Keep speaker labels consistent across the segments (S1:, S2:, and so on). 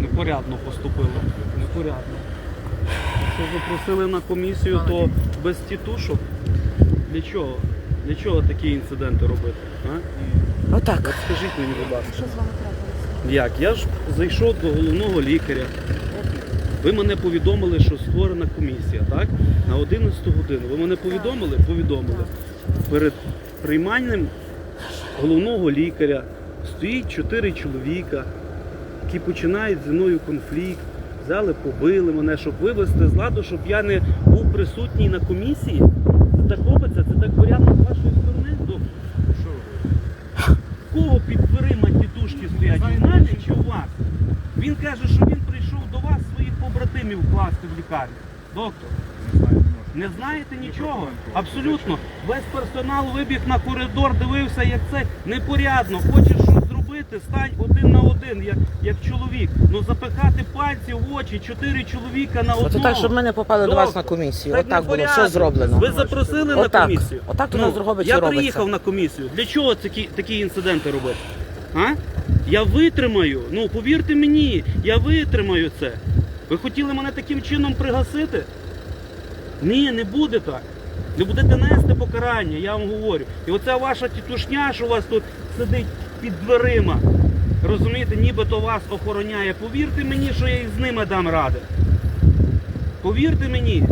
S1: Непорядно поступило. Непорядно. Якщо запросили на комісію, то без тітушок. Для чого? Для чого такі інциденти робити? А?
S2: Отак.
S1: От скажіть мені, будь ласка.
S3: Що з вами трапилося?
S1: Як? Я ж зайшов до головного лікаря. Ви мене повідомили, що створена комісія, так? На 11 годину. Ви мене повідомили? Повідомили. Перед прийманням головного лікаря стоїть чотири чоловіка, які починають зі мною конфлікт. Взяли, побили мене, щоб вивести з ладу, щоб я не був присутній на комісії. Це так робиться, це так порядно з вашої сторони. Ну, Кого під дверима тітушки стоять? У мене чи у вас? Він каже, що він прийшов до вас своїх побратимів класти в лікарню. Доктор, не знаєте нічого? Абсолютно. Весь персонал вибіг на коридор, дивився, як це непорядно. Хочеш щось зробити, стань один на один, як, як чоловік. Ну запихати пальці в очі, чотири чоловіка на одного.
S2: Оце так, щоб ми не попали до вас на комісію.
S1: так
S2: Отак було, все зроблено.
S1: Ви запросили на комісію.
S2: Отак то нас Дрогобичі
S1: Я
S2: робиться.
S1: приїхав на комісію. Для чого такі, такі інциденти робити? А? Я витримаю. Ну, повірте мені, я витримаю це. Ви хотіли мене таким чином пригасити? Ні, не буде так. Не будете нести покарання, я вам говорю. І оця ваша тітушня, що у вас тут сидить під дверима. Розумієте, нібито вас охороняє. Повірте мені, що я і з ними дам ради. Повірте мені.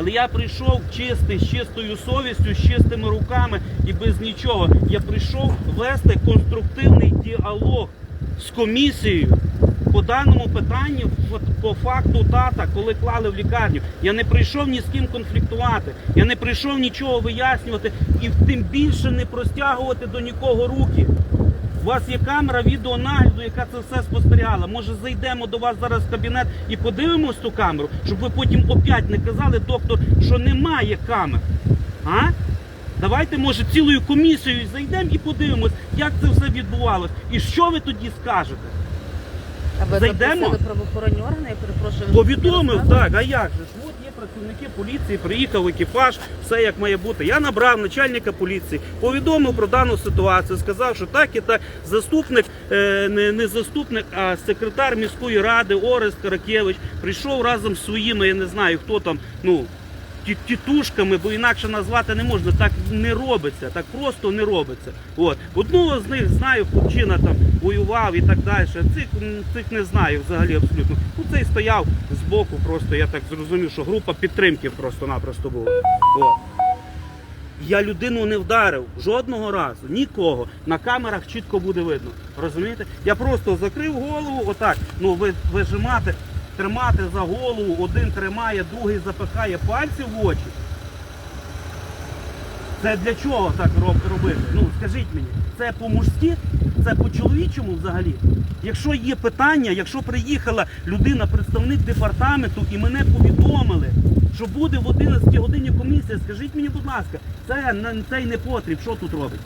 S1: Але я прийшов чистий, з чистою совістю, з чистими руками і без нічого. Я прийшов вести конструктивний діалог з комісією по даному питанню, от по факту тата, коли клали в лікарню. Я не прийшов ні з ким конфліктувати, я не прийшов нічого вияснювати і тим більше не простягувати до нікого руки. У вас є камера відеонагляду, яка це все спостерігала. Може зайдемо до вас зараз в кабінет і подивимось ту камеру, щоб ви потім опять не казали, доктор, що немає камер. А? Давайте, може, цілою комісією зайдемо і подивимось, як це все відбувалось. І що ви тоді скажете?
S3: А ви
S1: Зайдемо?
S3: запросили правоохоронні органи, я перепрошую. ви
S1: Повідомив, так, а як же ж? От є працівники поліції, приїхав екіпаж, все як має бути. Я набрав начальника поліції, повідомив про дану ситуацію, сказав, що так і так. Заступник, е, не, не заступник, а секретар міської ради Орест Каракевич прийшов разом з своїми, я не знаю, хто там, ну. Ті- Тітушками, бо інакше назвати не можна, так не робиться, так просто не робиться. От одного з них знаю, хлопчина там воював і так далі. Цих, цих не знаю взагалі абсолютно. Ну цей стояв збоку, просто я так зрозумів, що група підтримки просто-напросто була. От. Я людину не вдарив жодного разу, нікого. На камерах чітко буде видно. Розумієте? Я просто закрив голову, отак. Ну, ви вижимати, тримати за голову, один тримає, другий запихає пальці в очі. Це для чого так роб- робити? Ну скажіть мені, це по-мужськи, це по-чоловічому взагалі. Якщо є питання, якщо приїхала людина, представник департаменту, і мене повідомили, що буде в 11 годині комісія, скажіть мені, будь ласка, це цей непотріб, що тут робить?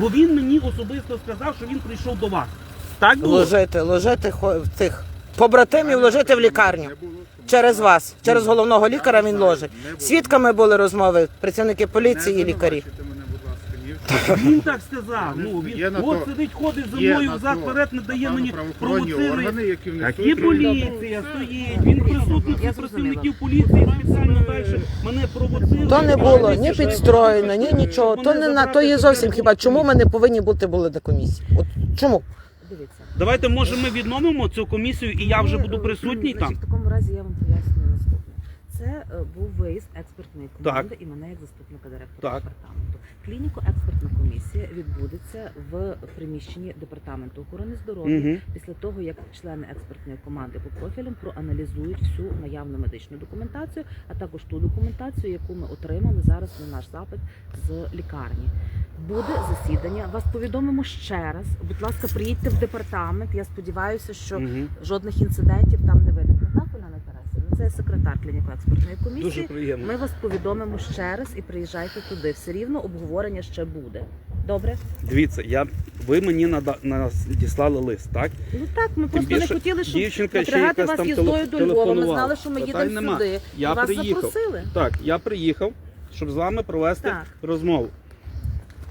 S1: Бо він мені особисто сказав, що він прийшов до вас. Так було?
S2: Ложити, ложити в цих побратимів, ложити в лікарню. Через вас, через головного лікаря він ложить. Свідками були розмови, працівники поліції і лікарі.
S1: Він так сказав. Ну він
S4: на
S1: от
S4: то-
S1: сидить, ходить за
S4: Є
S1: мною
S4: на
S1: взад
S4: то
S1: вперед, не дає мені
S4: правоохоронні
S1: провоцирує.
S4: органи, які внесуть
S1: поліція стоїть, він присутній працівників поліції спеціально далі мене провоцирує.
S2: То не було ні підстроєно, ні нічого. То не на то є зовсім хіба. Чому ми не повинні бути були на комісії? От чому?
S3: Дивіться.
S1: Давайте, може, ми відновимо цю комісію, і я вже буду
S3: е,
S1: присутній там.
S3: В такому разі я вам пояснюю наступне. Це е, був виїзд експертної команди і мене як заступника директора
S1: Так.
S3: департаменту. Клініко-експертна комісія відбудеться в приміщенні департаменту охорони здоров'я
S1: Угу.
S3: після того, як члени експертної команди по профілям проаналізують всю наявну медичну документацію, а також ту документацію, яку ми отримали зараз на наш запит з лікарні. Буде засідання. Вас повідомимо ще раз. Будь ласка, приїдьте в департамент. Я сподіваюся, що
S1: Угу.
S3: жодних інцидентів там не виникне. Так, Оляна Тарасівна? Це є секретар клініко-експертної
S1: Дуже
S3: комісії.
S1: приємно.
S3: Ми вас повідомимо ще раз і приїжджайте туди. Все рівно обговорення ще буде. Добре?
S1: Дивіться, я ви мені нада- надіслали лист, так?
S3: Ну так, ми просто
S1: більше
S3: не хотіли, щоб
S1: дівчинка ще
S3: напрягати
S1: якась
S3: вас
S1: там
S3: їздою
S1: теле-
S3: до Львова. Ми
S1: телефонувала.
S3: знали, що ми
S1: Питань
S3: їдемо
S1: нема.
S3: сюди.
S1: Я
S3: і вас
S1: приїхав.
S3: запросили.
S1: Так, я приїхав. щоб з вами провести
S3: Так.
S1: розмову.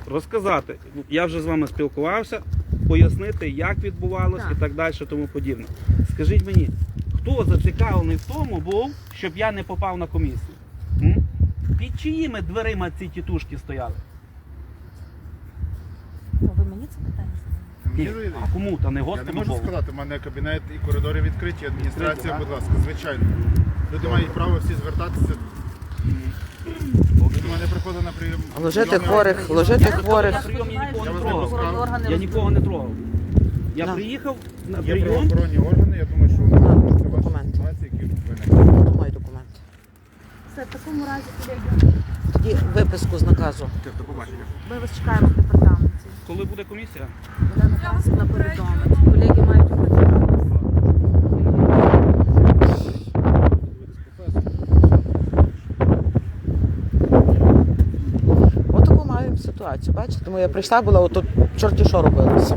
S1: Розказати. Я вже з вами спілкувався, пояснити, як відбувалось
S3: Так.
S1: і так далі, тому подібне. Скажіть мені, хто зацікавлений в тому був, щоб я не попав на комісію? М? Під чиїми дверима ці тітушки стояли?
S3: Ну, ви мені це питання?
S1: Ні. А кому? Та не
S4: Я не можу
S1: Богу.
S4: сказати, у мене кабінет і коридори відкриті, адміністрація,
S1: Відкриті,
S4: будь ласка, звичайно. Люди мають право всі звертатися. До мене приходить на прийом.
S2: Ложити хворих, ложити хворих.
S1: прийом я нікого не трогав. Я нікого не трогав. Я
S2: Да.
S1: приїхав на
S4: Є
S1: прийом.
S4: правоохоронні органи, я думаю, що вони які виникли.
S2: Мої документи.
S3: Все, в такому разі, колеги,
S2: Тоді виписку з наказу.
S4: До побачення.
S3: ми вас чекаємо в департаменті.
S1: Коли буде комісія?
S3: Олена Тарасівна повідомить. Колеги мають опрацювати.
S2: Отаку маємо ситуацію, бачите? Тому я прийшла, була отут чорті що робилося.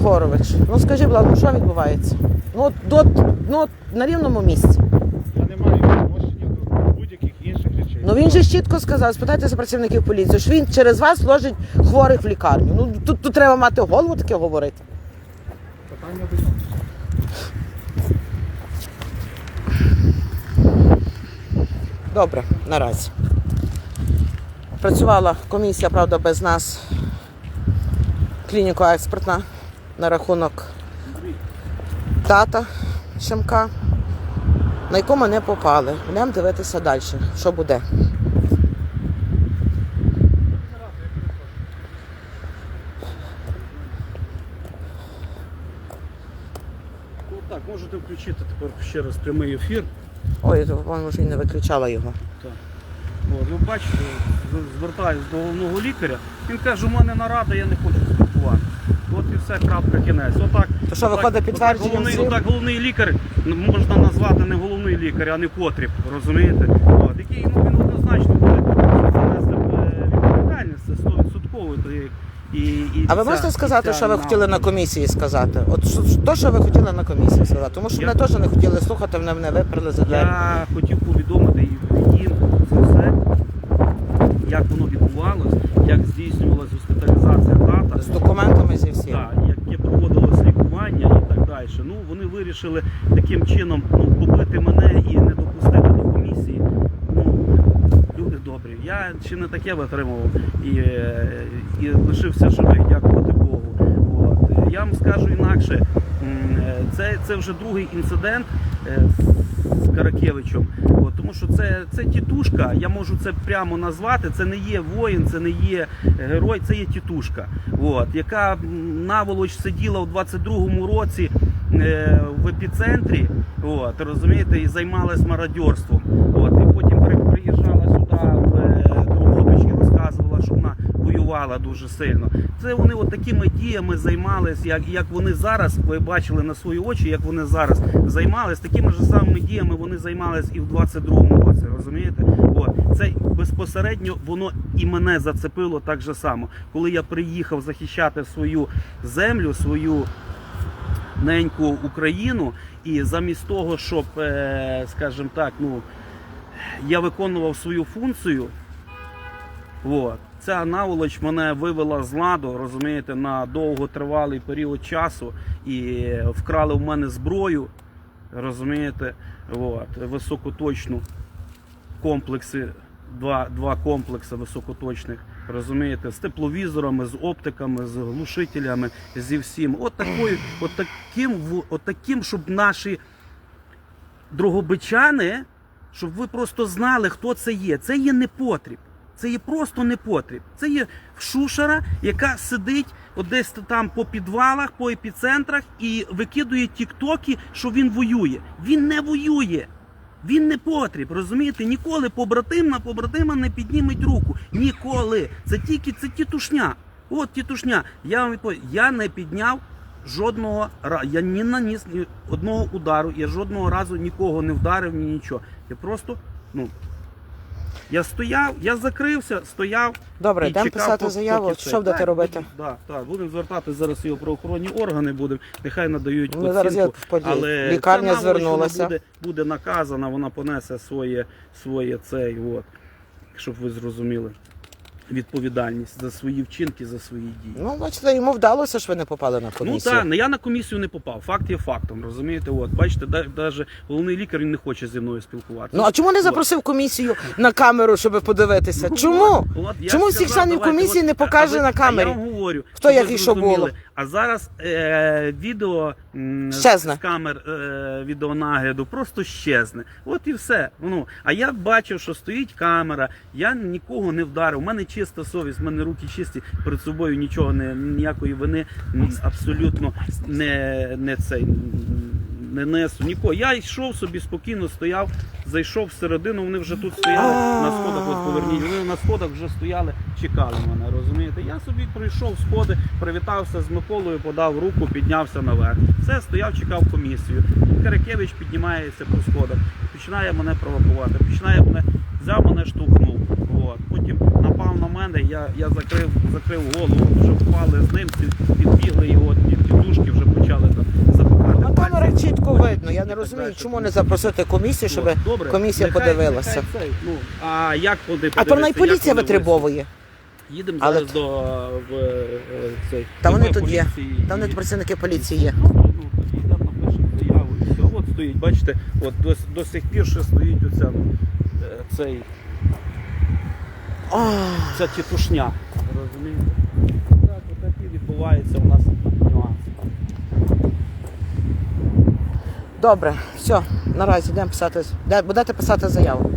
S2: Андрій Єгорович, ну скажи, будь ласка, що відбувається? Ну, от, до, ну, от на рівному місці.
S4: Я не маю відношення до будь-яких інших речей.
S2: Ну він же ж чітко сказав, спитайтеся працівників поліції, що він через вас ложить хворих в лікарню. Ну тут, тут треба мати голову таке говорити.
S4: Питання до нього.
S2: Добре, наразі. Працювала комісія, правда, без нас, клініко-експертна на рахунок тата Шемка, на якому не попали. Будемо дивитися далі, що буде.
S1: Ну так, можете включити тепер ще раз прямий ефір.
S2: Ой, вон вже й не виключала його.
S1: От, ви бачите, з- звертаюсь до головного лікаря. Він каже, у мене нарада, я не хочу. От і все, крапка, кінець. Отак.
S2: То що,
S1: отак-
S2: виходить
S1: отак головний,
S2: слів?
S1: отак головний лікар м, можна назвати не головний лікар, а не потріб, розумієте? От, який ну, він однозначно буде занести е, відповідальність, це 100%. То і, і, і
S2: А ви
S1: ця-
S2: можете сказати,
S1: ця
S2: що ви хотіли на комісії сказати? От що, то, що ви хотіли на комісії сказати, тому що
S1: Я-
S2: мене теж не хотіли слухати, мене мене виперли за двері.
S1: Я хотів повідомити їм за все, як воно відбувалось, як тата,
S2: З документами зі всім.
S1: так, яке проводилось лікування і так далі. Ну, вони вирішили таким чином ну, побити мене і не допустити до комісії. Ну, люди добрі. Я ще не таке витримував і, і лишився живий, дякувати Богу. От. Я вам скажу інакше, е, це, це вже другий інцидент е, з Каракевичем. Тому що це, це тітушка, я можу це прямо назвати. Це не є воїн, це не є герой, це є тітушка, от, яка наволоч сиділа у 22-му році е, в епіцентрі, от, розумієте, і займалась мародьорством. От, і потім при- приїжджала сюди в е, Дрогобич і розказувала, що вона воювала дуже сильно. Це вони от такими діями займались, як, як вони зараз, ви бачили на свої очі, як вони зараз займались, такими ж самими діями вони займались і в 22-му році, розумієте? От, це безпосередньо воно і мене зацепило так же само. Коли я приїхав захищати свою землю, свою неньку Україну, і замість того, щоб, е, скажімо так, ну, я виконував свою функцію. От. Ця наволоч мене вивела з ладу, розумієте, на довготривалий період часу і вкрали в мене зброю, розумієте, от, високоточну комплекси, два, два комплекси високоточних, розумієте, з тепловізорами, з оптиками, з глушителями, зі всім. От, такою, от, таким, от таким, щоб наші дрогобичани, щоб ви просто знали, хто це є. Це є непотріб. Це є просто непотріб. Це є шушера, яка сидить от десь там по підвалах, по епіцентрах і викидує тіктоки, що він воює. Він не воює. Він не потріб, розумієте? Ніколи побратим на побратима не підніметь руку. Ніколи. Це тільки це тітушня. От тітушня. Я вам відповідаю, я не підняв жодного разу. Я ні наніс ні одного удару, я жодного разу нікого не вдарив, ні нічого. Я просто, ну, Я стояв, я закрився, стояв.
S2: Добре,
S1: і
S2: йдемо
S1: чекав,
S2: писати
S1: поки
S2: заяву.
S1: це.
S2: Що будете
S1: Так,
S2: робити?
S1: будемо- Да, так, будемо звертати зараз його правоохоронні органи, будемо, нехай надають
S2: Ну, зараз я
S1: оцінку.
S2: в поді-
S1: Але
S2: лікарня
S1: наволоч,
S2: звернулася.
S1: Буде, буде наказана, вона понесе своє, своє цей, от, щоб ви зрозуміли. Відповідальність за свої вчинки, за свої дії.
S2: Ну, бачите, йому вдалося, що ви не попали на комісію.
S1: Ну так, я на комісію не попав. Факт є фактом, розумієте? От, бачите, навіть головний лікар він не хоче зі мною спілкуватися.
S2: Ну а чому не запросив комісію на камеру, щоб подивитися?
S1: Ну,
S2: Чому?
S1: от, от я
S2: Чому всіх членів комісії
S1: от,
S2: не покаже
S1: ви-
S2: на камері?
S1: Говорю,
S2: Хто
S1: щоб
S2: як і що було?
S1: А зараз е, відео м,
S2: Щезне.
S1: з камер е, відеонагляду просто щезне. От і все. Ну, а я бачив, що стоїть камера, я нікого не вдарив. У мене чиста совість, у мене руки чисті, перед собою нічого не ніякої вини м, абсолютно не, не цей. м, Не несу нікого. Я йшов собі спокійно, стояв, зайшов всередину. Вони вже тут стояли на сходах. От поверніть. Вони на сходах вже стояли, чекали мене. Розумієте? Я собі прийшов сходи, привітався з Миколою, подав руку, піднявся наверх. Все, стояв, чекав комісію. Каракевич піднімається по сходах, починає мене провокувати, починає мене, взяв мене штовхнув. От. Потім напав на мене, я, я закрив, закрив голову, вже впали з ним, підбігли його, ті тітушки вже почали там
S2: камерах чітко видно. Я не розумію, чому не запросити комісію, щоб
S1: добре.
S2: комісія
S1: Нехай-
S2: подивилася.
S1: нехай цей, ну, а як вони
S2: А то навіть поліція витребовує.
S1: Їдемо
S2: Але-
S1: зараз до в, е, цей.
S2: Та
S1: до
S2: вони тут є.
S1: поліції
S2: Там
S1: і-
S2: не працівники поліції є.
S1: Ну, тоді йдемо напишемо заяву і все. От стоїть, бачите, от до, до сих пір ще стоїть оця, ну, е, цей, ця тітушня. Розумієте? Так, отакі відбуваються у нас нюанси.
S2: Добре, все, наразі йдемо писати. Будете писати заяву.